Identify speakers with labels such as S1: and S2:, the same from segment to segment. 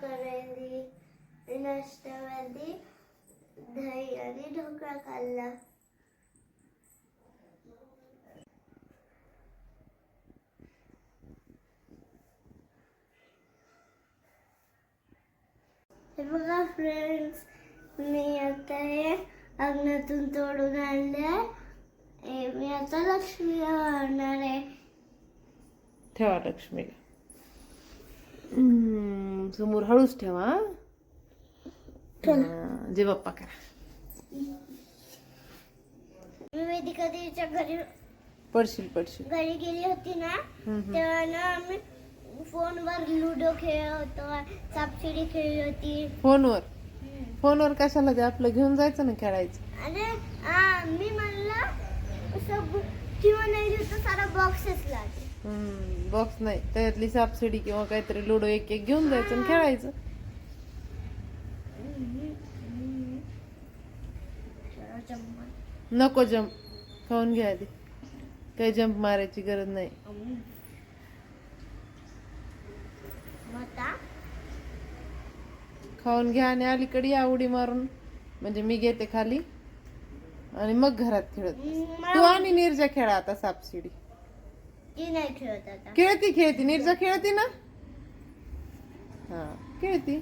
S1: नाश्ता करेली नाश्त्यामध्ये दही आणि ढोकळा खाल्ला हे बघा फ्रेंड्स मी आता हे अंगणातून तोडून आणले मी आता लक्ष्मी आणणार आहे
S2: ठेवा लक्ष्मीला हम्म, समोर हळूच ठेवा जे बाप्पा करा.
S1: मी दीदीच्या घरी
S2: पडशील पडशील.
S1: घरी गेली होती ना. तेव्हा ना आम्ही फोनवर लुडो खेळत होतो सापशिडी खेळली होती.
S2: फोनवर? फोनवर कशाला ते आपलं घेऊन जायचं ना खेळायचं?
S1: आ, मी म्हणलं बु- किंवा नाही सारा बॉक्सेस लागेल.
S2: बॉक्स नाही. त्याच्यातली सापसिडी किंवा काहीतरी लुडो एक एक घेऊन जायचं आणि खेळायचं. नको जंप खाऊन घ्या आधी. काही जंप मारायची गरज नाही. खाऊन घ्या आणि अलीकडे या उडी मारून. म्हणजे मी घेते खाली. आणि मग घरात खेळत. तू आणि निर्जा खेळा आता
S1: नाही खेळत आता.
S2: खेळती खेळती. निर्जा खेळती ना? हा. खेळती.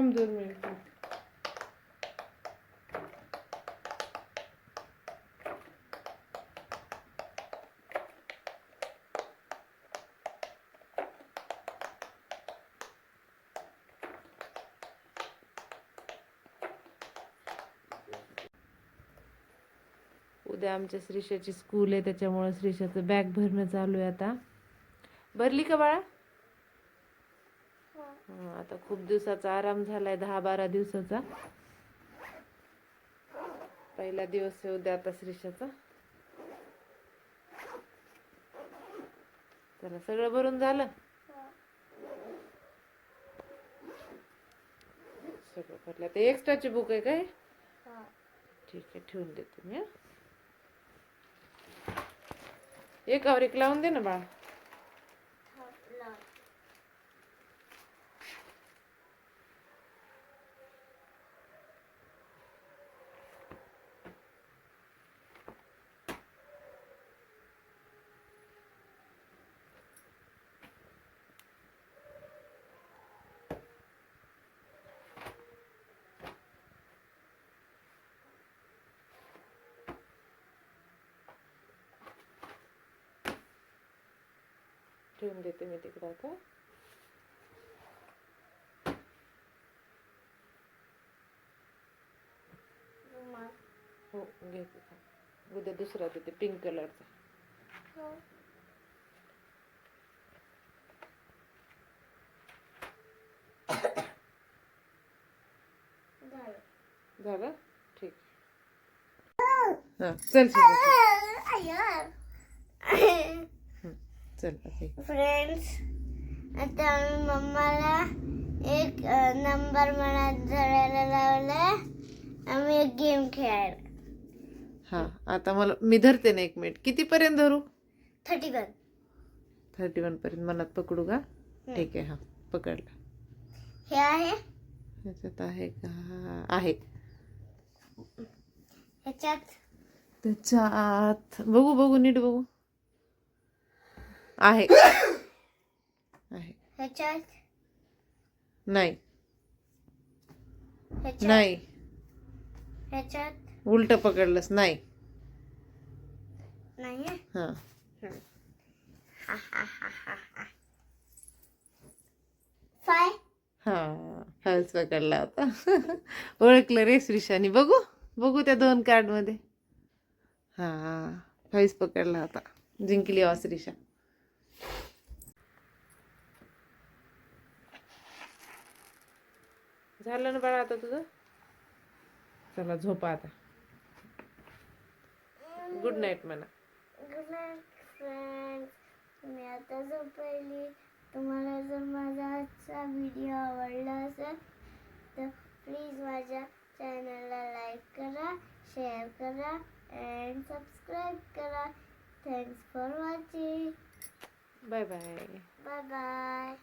S1: मी तुला
S2: उद्या आमच्या श्रीषाची स्कूल आहे त्याच्यामुळे श्रीषाचं बॅग भरणं चालू आहे आता. भरली का बाळा? आता खूप दिवसाचा आराम झालाय दहा बारा दिवसाचा. पहिला दिवस आहे उद्या आता श्रीषाचा. चला सगळं भरून झालं? सगळं भरलं. ते एक्स्ट्राची बुक आहे काय? ठीक आहे ठेवून देते मी हं. एकावर एक लावून दे ना बाळा. ठेवून देते मी तिकडं आता हो घेते. उद्या दुसरा देते पिंक कलरचा झालं ठीक हा चल शिजा. हं, चल आता ये.
S1: फ्रेंड्स आता आम्ही मम्माला एक नंबर मनात धरायला लावलाय आम्ही एक गेम खेळायला.
S2: हा आता मला मी धरते ना एक मिनिट किती पर्यंत धरू?
S1: थर्टी वन
S2: थर्टी वन पर्यंत. मनात पकडू का? ठीक आहे हा. पकडला.
S1: हे आहे?
S2: ह्याच्यात आहे का? आहे.
S1: ह्याच्यात?
S2: त्याच्यात. बघू बघू नीट बघू. आहे. आहे.
S1: ह्याच्यात?
S2: नाही.
S1: ह्याच्यात?
S2: नाही.
S1: ह्याच्यात?
S2: उलट पकडलंस. नाही.
S1: नाही आहे?
S2: हा
S1: फाय?
S2: हा. पकडला होता. ओळखलं रे श्रीशानी. बघू. बघू त्या दोन कार्डमध्ये. हा. फाईल्स पकडला होता. जिंकली वा श्रीशा. झालं ना बाळा आता तुझं? चला झोपा आता. गुड नाईट म्हणा.
S1: गुड नाईट फ्रेंड्स मी आता झोपली तुम्हाला जर माझा आजचा व्हिडिओ आवडला असेल तर प्लीज माझ्या चॅनलला लाईक करा शेअर करा अँड सबस्क्राईब करा. Thanks for watching
S2: bye bye
S1: bye bye